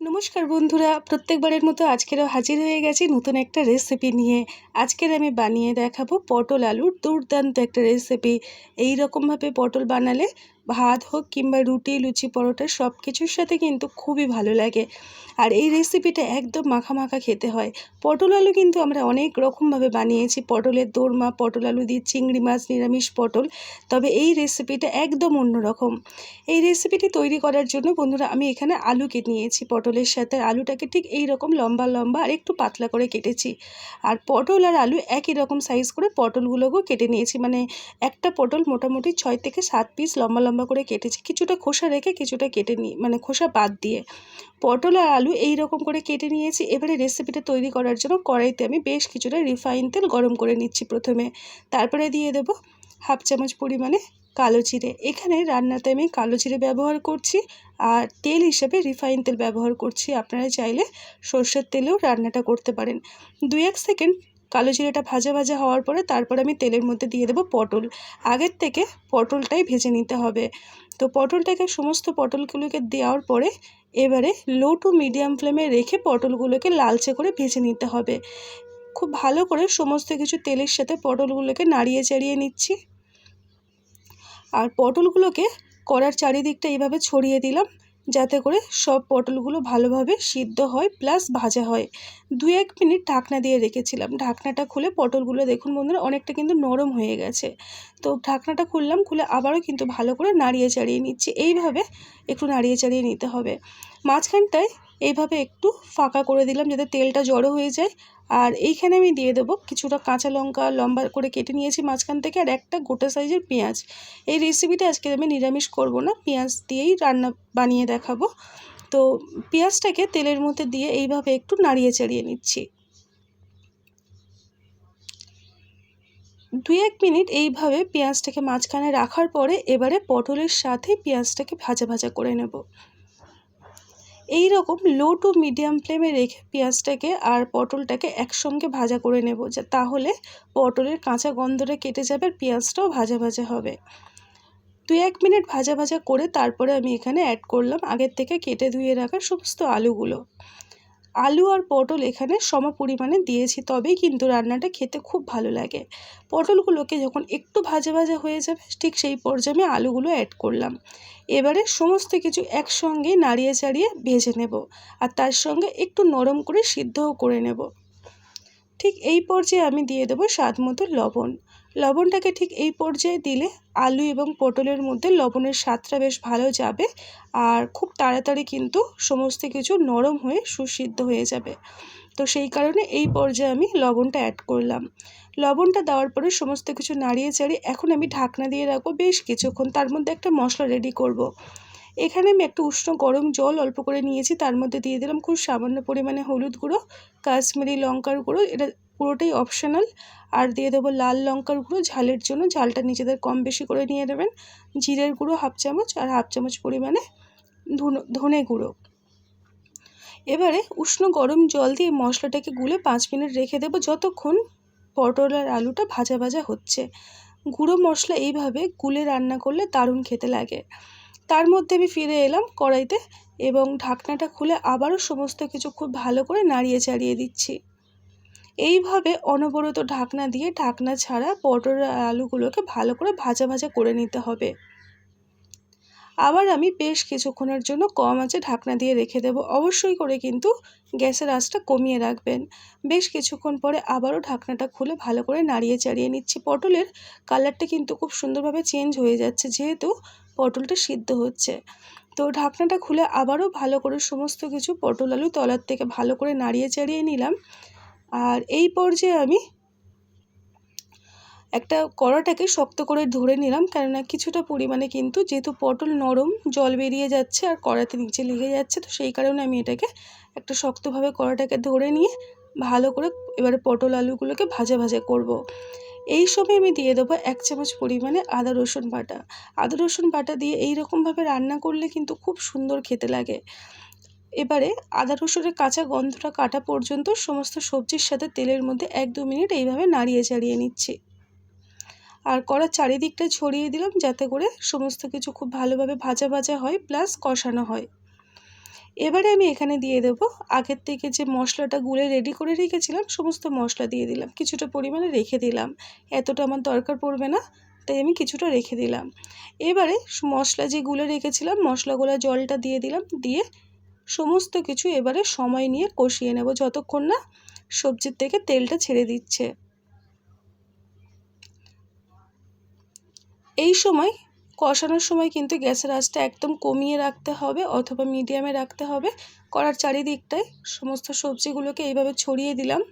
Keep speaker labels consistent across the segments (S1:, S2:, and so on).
S1: নমস্কার বন্ধুরা, প্রত্যেকবারের মতো আজকেরও হাজির হয়ে গেছি নতুন একটা রেসিপি নিয়ে। আজকের আমি বানিয়ে দেখাবো পটল আলুর দুর্দান্ত একটা রেসিপি এই রকমভাবে পটল বানালে ভাত হোক কিংবা রুটি, লুচি, পরোটা সব কিছুর সাথে কিন্তু খুবই ভালো লাগে। আর এই রেসিপিটা একদম মাখা মাখা খেতে হয়। পটল আলু কিন্তু আমরা অনেক রকমভাবে বানিয়েছি। পটলের দোরমা, পটল আলু দিয়ে চিংড়ি মাছ, নিরামিষ পটল। তবে এই রেসিপিটা একদম অন্যরকম এই রেসিপিটি তৈরি করার জন্য বন্ধুরা আমি এখানে আলু কেটে নিয়েছি পটলের সাথে। আলুটাকে ঠিক এই রকম লম্বা লম্বা আর একটু পাতলা করে কেটেছি। আর পটল আর আলু একই রকম সাইজ করে পটলগুলোকেও কেটে নিয়েছি। মানে একটা পটল মোটামুটি ছয় থেকে সাত পিস লম্বা লম্বা করে কেটেছি। কিছুটা খোসা রেখে কিছুটা কেটে নিই মানে খোসা বাদ দিয়ে পটল আর আলু এই রকম করে কেটে নিয়েছি। এবারে রেসিপিটা তৈরি করার জন্য কড়াইতে আমি বেশ কিছুটা রিফাইন তেল গরম করে নিচ্ছি প্রথমে। তারপরে দিয়ে দেব হাফ চামচ পরিমাণে কালো জিরে। এখানে রান্নাতে আমি কালো জিরে ব্যবহার করছি আর তেল হিসেবে রিফাইন তেল ব্যবহার করছি। আপনারা চাইলে সর্ষের তেলেও রান্নাটা করতে পারেন। দুই এক সেকেন্ড কালো জিরেটা ভাজা ভাজা হওয়ার পরে তারপর আমি তেলের মধ্যে দিয়ে দেবো পটল। আগের থেকে পটলটাই ভেজে নিতে হবে। তো পটলটাকে সমস্ত পটলগুলোকে দেওয়ার পরে এবারে লো টু মিডিয়াম ফ্লেমে রেখে পটলগুলোকে লালচে করে ভেজে নিতে হবে। খুব ভালো করে সমস্ত কিছু তেলের সাথে পটলগুলোকে নাড়িয়ে চাড়িয়ে নিচ্ছি। আর পটলগুলোকে কড়ার চারিদিকটা এইভাবে ছড়িয়ে দিলাম। যাতে করে সব পটলগুলো ভালোভাবে সিদ্ধ হয় প্লাস ভাজা হয়। দু এক মিনিট ঢাকনা দিয়ে রেখেছিলাম। ঢাকনাটা খুলে পটলগুলো দেখুন বন্ধুরা, অনেকটা কিন্তু নরম হয়ে গেছে। তো ঢাকনাটা খুললাম, খুলে আবারও কিন্তু ভালো করে নাড়িয়ে চাড়িয়ে নিচ্ছি। এইভাবে একটু নাড়িয়ে চাড়িয়ে নিতে হবে। মাঝখানটায় এইভাবে একটু ফাঁকা করে দিলাম যাতে তেলটা জড়ো হয়ে যায়। আর এইখানে আমি দিয়ে দেবো কিছুটা কাঁচা লঙ্কা লম্বা করে কেটে নিয়েছি মাঝখান থেকে আর একটা গোটা সাইজের পেঁয়াজ। এই রেসিপিটা আজকে আমি নিরামিষ করব না, পেঁয়াজ দিয়েই রান্না বানিয়ে দেখাবো। তো পেঁয়াজটাকে তেলের মধ্যে দিয়ে এইভাবে একটু নাড়িয়ে চাড়িয়ে নিচ্ছি। দুই এক মিনিট এইভাবে পেঁয়াজটাকে মাঝখানে রাখার পরে এবারে পটলের সাথে পেঁয়াজটাকে ভাজা ভাজা করে নেব। এই রকম লো টু মিডিয়াম ফ্লেমে রেখে পেঁয়াজটাকে আর পটলটাকে একসঙ্গে ভাজা করে নেব, যা তাহলে পটলের কাঁচা গন্ধটা কেটে যাবে আর পেঁয়াজটাও ভাজা ভাজা হবে। দু এক মিনিট ভাজা ভাজা করে তারপরে আমি এখানে অ্যাড করলাম আগের থেকে কেটে ধুয়ে রাখা সমস্ত আলুগুলো। আলু আর পটল এখানে সম পরিমাণে দিয়েছি, তবেই কিন্তু রান্নাটা খেতে খুব ভালো লাগে। পটলগুলোকে যখন একটু ভাজা ভাজা হয়ে যাবে, ঠিক সেই পর্যায়ে আমি আলুগুলো অ্যাড করলাম। এবারে সমস্ত কিছু একসঙ্গে নাড়িয়ে চাড়িয়ে ভেজে নেব, আর তার সঙ্গে একটু নরম করে সিদ্ধও করে নেব। ঠিক এই পর্যায়ে আমি দিয়ে দেবো স্বাদ মতো লবণ। লবণটাকে ঠিক এই পর্যায়ে দিলে আলু এবং পটলের মধ্যে লবণের স্বাদটা বেশ ভালো যাবে আর খুব তাড়াতাড়ি কিন্তু সমস্ত কিছু নরম হয়ে সুসিদ্ধ হয়ে যাবে। তো সেই কারণে এই পর্যায়ে আমি লবণটা অ্যাড করলাম। লবণটা দেওয়ার পরে সমস্ত কিছু নাড়িয়ে চাড়িয়ে এখন আমি ঢাকনা দিয়ে রাখব বেশ কিছুক্ষণ। তার মধ্যে একটা মশলা রেডি করব। এখানে আমি একটা উষ্ণ গরম জল অল্প করে নিয়েছি, তার মধ্যে দিয়ে দিলাম খুব সামান্য পরিমাণে হলুদ গুঁড়ো, কাশ্মীরি লঙ্কার গুঁড়ো, এটা পুরোটাই অপশনাল আর দিয়ে দেবো লাল লঙ্কার গুঁড়ো, ঝালের জন্য, ঝালটা নিজেদের কম বেশি করে নিয়ে নেবেন, জিরের গুঁড়ো হাফ চামচ, আর হাফ চামচ পরিমাণে ধনে গুঁড়ো। এবারে উষ্ণ গরম জল দিয়ে মশলাটাকে গুলে পাঁচ মিনিট রেখে দেবো, যতক্ষণ পটল আর আলুটা ভাজা ভাজা হচ্ছে। গুঁড়ো মশলা এইভাবে গুলে রান্না করলে দারুণ খেতে লাগে। তার মধ্যে আমি ফিরে এলাম কড়াইতে এবং ঢাকনাটা খুলে আবারও সমস্ত কিছু খুব ভালো করে নাড়িয়ে চাড়িয়ে দিচ্ছি। এইভাবে অনবরত ঢাকনা দিয়ে ঢাকনা ছাড়া পটল আলুগুলোকে ভালো করে ভাজা ভাজা করে নিতে হবে। আবার আমি বেশ কিছুক্ষণের জন্য কম আছে ঢাকনা দিয়ে রেখে দেব। অবশ্যই করে কিন্তু গ্যাসের আঁচটা কমিয়ে রাখবেন। বেশ কিছুক্ষণ পরে আবারও ঢাকনাটা খুলে ভালো করে নাড়িয়ে চাড়িয়ে নিচ্ছি। পটলের কালারটা কিন্তু খুব সুন্দরভাবে চেঞ্জ হয়ে যাচ্ছে যেহেতু পটলটা সিদ্ধ হচ্ছে তো ঢাকনাটা খুলে আবারও ভালো করে সমস্ত কিছু পটল আলু তলার থেকে ভালো করে নাড়িয়ে চাড়িয়ে নিলাম আর এই পর্যায়ে আমি একটা কড়াটাকে শক্ত করে ধরে নিলাম, কেননা কিছুটা পরিমাণে কিন্তু যেহেতু পটল নরম জল বেরিয়ে যাচ্ছে আর কড়াতে নিচে লেগে যাচ্ছে, তো সেই কারণে আমি এটাকে একটা শক্তভাবে কড়াটাকে ধরে নিয়ে ভালো করে এবারে পটল আলুগুলোকে ভাজা ভাজা করব। এই সময় আমি দিয়ে দেবো এক চামচ পরিমাণে আদা রসুন বাটা। আদা রসুন বাটা দিয়ে এই রকমভাবে রান্না করলে কিন্তু খুব সুন্দর খেতে লাগে। এবারে আদা রসুনের কাঁচা গন্ধটা কাটা পর্যন্ত সমস্ত সবজির সাথে তেলের মধ্যে এক দু মিনিট এইভাবে নাড়িয়ে চাড়িয়ে নিচ্ছি। আর কড়ার চারিদিকটা ছড়িয়ে দিলাম যাতে করে সমস্ত কিছু খুব ভালোভাবে ভাজা ভাজা হয়, প্লাস কষানো হয়। এবারে আমি এখানে দিয়ে দেবো। আগের থেকে যে মশলাটা গুলে রেডি করে রেখেছিলাম, সমস্ত মশলা দিয়ে দিলাম। কিছুটা পরিমাণে রেখে দিলাম। এতটা আমার দরকার পড়বে না, তাই আমি কিছুটা রেখে দিলাম। এবারে মশলা যে গুলে রেখেছিলাম মশলাগুলো জলটা দিয়ে দিলাম। দিয়ে সমস্ত কিছু এবারে সময় নিয়ে কষিয়ে নেব। যতক্ষণ না সবজির থেকে তেলটা ছেড়ে দিচ্ছে। এই সময় কষানোর সময় কিন্তু গ্যাসের আঁচটা একদম কমিয়ে রাখতে হবে অথবা মিডিয়ামে রাখতে হবে। করার চারিদিকটায় সমস্ত সবজিগুলোকে এইভাবে ছড়িয়ে দিলাম।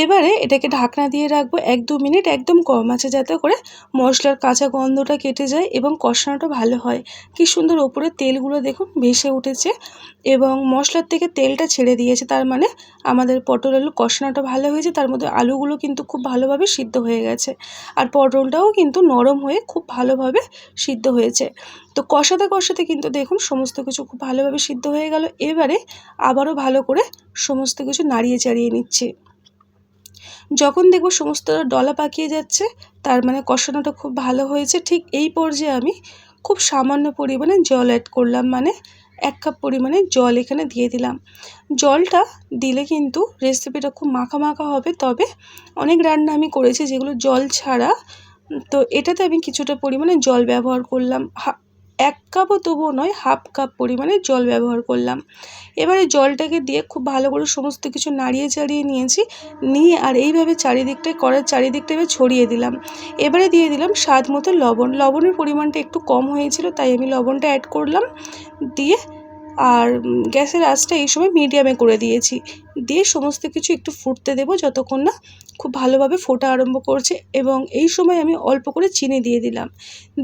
S1: এবারে এটাকে ঢাকনা দিয়ে রাখব এক দু মিনিট একদম কম আছে যাতে করে মশলার কাঁচা গন্ধটা কেটে যায় এবং কষানোটা ভালো হয়। কি সুন্দর ওপরে তেলগুলো দেখুন ভেসে উঠেছে এবং মশলার থেকে তেলটা ছেড়ে দিয়েছে, তার মানে আমাদের পটল আলু কষানোটা ভালো হয়েছে, তার মধ্যে আলুগুলো কিন্তু খুব ভালোভাবে সিদ্ধ হয়ে গেছে। আর পটলটাও কিন্তু নরম হয়ে খুব ভালোভাবে সিদ্ধ হয়েছে। তো কষাতে কষাতে কিন্তু দেখুন সমস্ত কিছু খুব ভালোভাবে সিদ্ধ হয়ে গেল। এবারে আবারও ভালো করে সমস্ত কিছু নাড়িয়ে চাড়িয়ে নিচ্ছি। যখন দেখব সমস্ত ডলা পাকিয়ে যাচ্ছে, তার মানে কষানোটা খুব ভালো হয়েছে, ঠিক এই পর্যায়ে আমি খুব সামান্য পরিমাণে জল অ্যাড করলাম মানে এক কাপ পরিমাণে জল এখানে দিয়ে দিলাম। জলটা দিলে কিন্তু রেসিপিটা খুব মাখা মাখা হবে, তবে অনেক রান্না আমি করেছি যেগুলো জল ছাড়া, তো এটাতে আমি কিছুটা পরিমাণে জল ব্যবহার করলাম। এক কাপও তবুও নয়, হাফ কাপ পরিমাণে জল ব্যবহার করলাম। এবারে জলটাকে দিয়ে খুব ভালো করে সমস্ত কিছু নাড়িয়ে চাড়িয়ে নিয়েছি, নিয়ে আর এইভাবে চারিদিকটায়, করার চারিদিকটা এবার ছড়িয়ে দিলাম। এবারে দিয়ে দিলাম স্বাদ মতো লবণ। লবণের পরিমাণটা একটু কম হয়েছিল, তাই আমি লবণটা অ্যাড করলাম। দিয়ে আর গ্যাসের আঁচটা এই সময় মিডিয়ামে করে দিয়েছি। দিয়ে সমস্ত কিছু একটু ফুটতে দেবো যতক্ষণ না খুব ভালোভাবে ফোটা আরম্ভ করছে এবং এই সময় আমি অল্প করে চিনি দিয়ে দিলাম।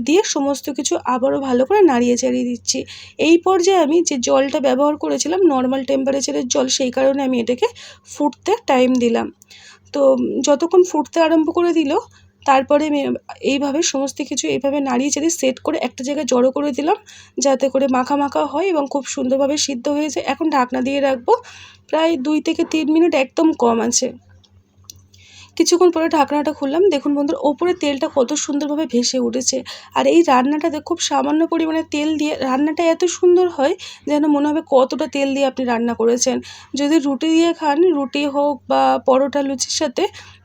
S1: দিয়ে সমস্ত কিছু আবারও ভালো করে নাড়িয়ে চাড়িয়ে দিচ্ছি। এই পর্যায়ে আমি যে জলটা ব্যবহার করেছিলাম নর্মাল টেম্পারেচারের জল, সেই কারণে আমি এটাকে ফুটতে টাইম দিলাম। তো যতক্ষণ ফুটতে আরম্ভ করে দিল তারপরে এইভাবে সমস্ত কিছু এইভাবে নাড়িয়ে চাড়িয়ে সেট করে একটা জায়গায় জড়ো করে দিলাম, যাতে করে মাখা মাখা হয় এবং খুব সুন্দরভাবে সিদ্ধ হয়েছে এখন ঢাকনা দিয়ে রাখব, প্রায় দুই থেকে তিন মিনিট একদম কম আছে। কিছুক্ষণ পরে ঢাকনাটা খুললাম। দেখুন বন্ধুরা ওপরে তেলটা কত সুন্দরভাবে ভেসে উঠেছে। আর এই রান্নাটাতে খুব সামান্য পরিমাণে তেল দিয়ে রান্নাটা এত সুন্দর হয় যেন মনে হবে কতটা তেল দিয়ে আপনি রান্না করেছেন। যদি রুটি দিয়ে খান, রুটি হোক বা পরোটা লুচির সাথে,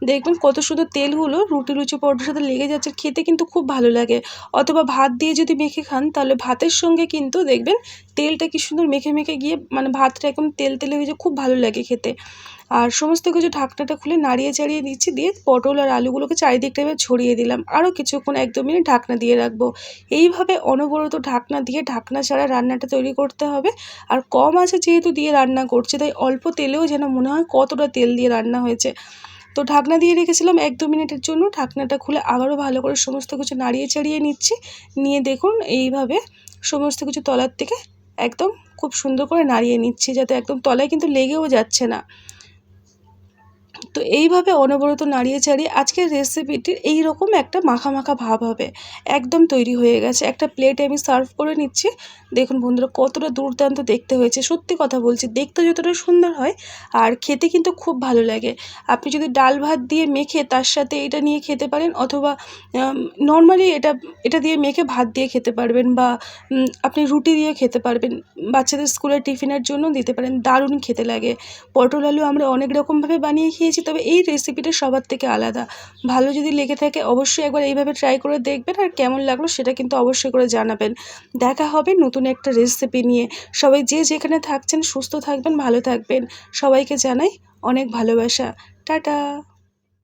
S1: দেখবেন কত সুন্দর তেলগুলো রুটি, লুচি, পরোটার সাথে লেগে যাচ্ছে। খেতে কিন্তু খুব ভালো লাগে। অথবা ভাত দিয়ে যদি মেখে খান, তাহলে ভাতের সঙ্গে কিন্তু দেখবেন তেলটা কি সুন্দর মেখে মেখে গিয়ে মানে ভাতটা একদম তেল, তেলে হয়ে খুব ভালো লাগে খেতে। আর সমস্ত কিছু ঢাকনাটা খুলে নাড়িয়ে চাড়িয়ে দিচ্ছি দিয়ে পটল আর আলুগুলোকে চারিদিকটা এবার ছড়িয়ে দিলাম। আরও কিছুক্ষণ এক দু মিনিট ঢাকনা দিয়ে রাখব। এইভাবে অনবরত ঢাকনা দিয়ে ঢাকনা ছাড়া রান্নাটা তৈরি করতে হবে। আর কম আছে যেহেতু দিয়ে রান্না করছে, তাই অল্প তেলেও যেন মনে হয় কতটা তেল দিয়ে রান্না হয়েছে। তো ঢাকনা দিয়ে রেখেছিলাম এক দু মিনিটের জন্য। ঢাকনাটা খুলে আবারও ভালো করে সমস্ত কিছু নাড়িয়ে চাড়িয়ে নিচ্ছি। নিয়ে দেখুন এইভাবে সমস্ত কিছু তলার থেকে একদম খুব সুন্দর করে নাড়িয়ে নিচ্ছি, যাতে একদম তলায় কিন্তু লেগেও যাচ্ছে না। তো এইভাবে অনবরত নাড়িয়ে চাড়িয়ে আজকের রেসিপিটির এই রকম একটা মাখা মাখা ভাব হবে। একদম তৈরি হয়ে গেছে। একটা প্লেটে আমি সার্ভ করে নিচ্ছি। দেখুন বন্ধুরা, কতটা দুর্দান্ত দেখতে হয়েছে। সত্যি কথা বলছি, দেখতে যতটা সুন্দর হয় আর খেতে কিন্তু খুব ভালো লাগে। আপনি যদি ডাল ভাত দিয়ে মেখে তার সাথে এটা নিয়ে খেতে পারেন অথবা নর্মালি এটা এটা দিয়ে মেখে ভাত দিয়ে খেতে পারবেন বা আপনি রুটি দিয়ে খেতে পারবেন। বাচ্চাদের স্কুলের টিফিনের জন্য দিতে পারেন। দারুণ খেতে লাগে। পটল আলু আমরা অনেক রকমভাবে বানিয়ে খেয়েছি। তবে এই রেসিপিটা সবার থেকে আলাদা। ভালো যদি লেগে থাকে, অবশ্যই একবার এইভাবে ট্রাই করে দেখবেন আর কেমন লাগল সেটা কিন্তু অবশ্যই করে জানাবেন। দেখা হবে নতুন একটা রেসিপি নিয়ে। সবাই যে যেখানে থাকছেন, সুস্থ থাকবেন, ভালো থাকবেন। সবাইকে জানাই অনেক ভালোবাসা। টাটা!